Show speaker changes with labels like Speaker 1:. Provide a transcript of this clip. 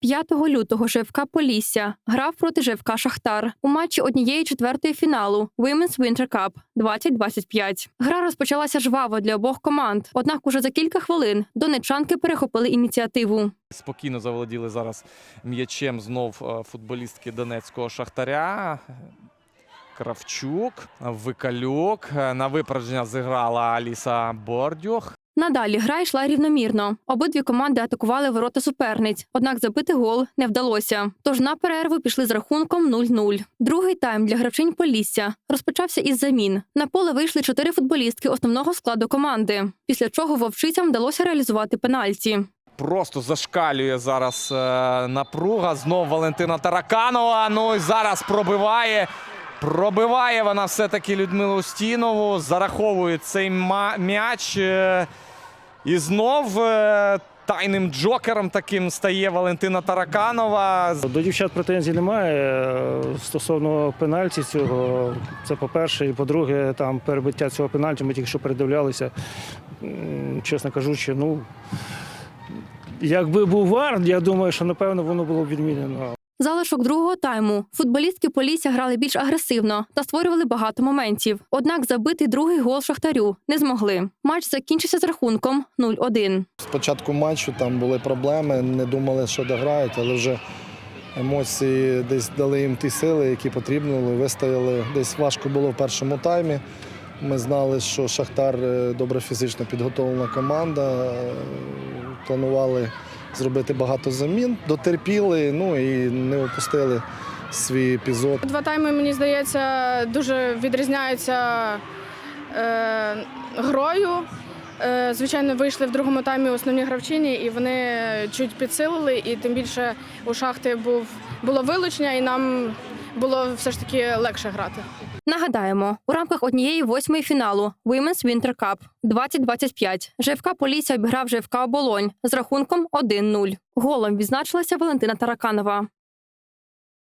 Speaker 1: 5 лютого ЖФК Полісся грав проти ЖФК Шахтар у матчі однієї четвертої фіналу Women's Winter Cup 2025. Гра розпочалася жваво для обох команд. Однак уже за кілька хвилин донечанки перехопили ініціативу.
Speaker 2: Спокійно заволоділи зараз м'ячем знов е, футболістки донецького шахтаря. Кравчук, Викалюк. Е, На випередження зіграла Аліса Бордюх.
Speaker 1: Надалі гра йшла рівномірно. Обидві команди атакували ворота суперниць, однак забити гол не вдалося. Тож на перерву пішли з рахунком 0-0. Другий тайм для гравчинь Полісся розпочався із замін. На поле вийшли чотири футболістки основного складу команди. Після чого вовчицям вдалося реалізувати пенальті.
Speaker 2: Просто зашкалює зараз е, напруга. Знов Валентина Тараканова. Ну і зараз пробиває. Пробиває вона все-таки Людмилу Устінову. Зараховує цей м'яч. І знов е, тайним джокером таким стає Валентина Тараканова.
Speaker 3: До дівчат претензій немає е, стосовно пенальті цього. Це по-перше, і по-друге, там перебиття цього пенальті. Ми тільки що передивлялися. Чесно кажучи, ну якби був вар, я думаю, що напевно воно було б відмінено.
Speaker 1: Залишок другого тайму футболістки Полісся грали більш агресивно та створювали багато моментів. Однак забити другий гол шахтарю не змогли. Матч закінчився з рахунком 0-1.
Speaker 4: Спочатку матчу там були проблеми, не думали, що дограють, але вже емоції десь дали їм ті сили, які потрібні вистояли. Десь важко було в першому таймі. Ми знали, що Шахтар е, добре фізично підготовлена команда. е, Планували зробити багато замін, дотерпіли, ну і не опустили свій епізод.
Speaker 5: Два тайми, мені здається, дуже відрізняються е, грою. Е, звичайно, вийшли в другому таймі основні гравчині, і вони чуть підсилили. І тим більше у шахти був, було вилучення, і нам було все ж таки легше грати.
Speaker 1: Нагадаємо, у рамках однієї восьмої фіналу Women's Winter Cup 2025 ЖФК Полісся обіграв ЖФК Оболонь з рахунком 1-0. Голом відзначилася Валентина Тараканова.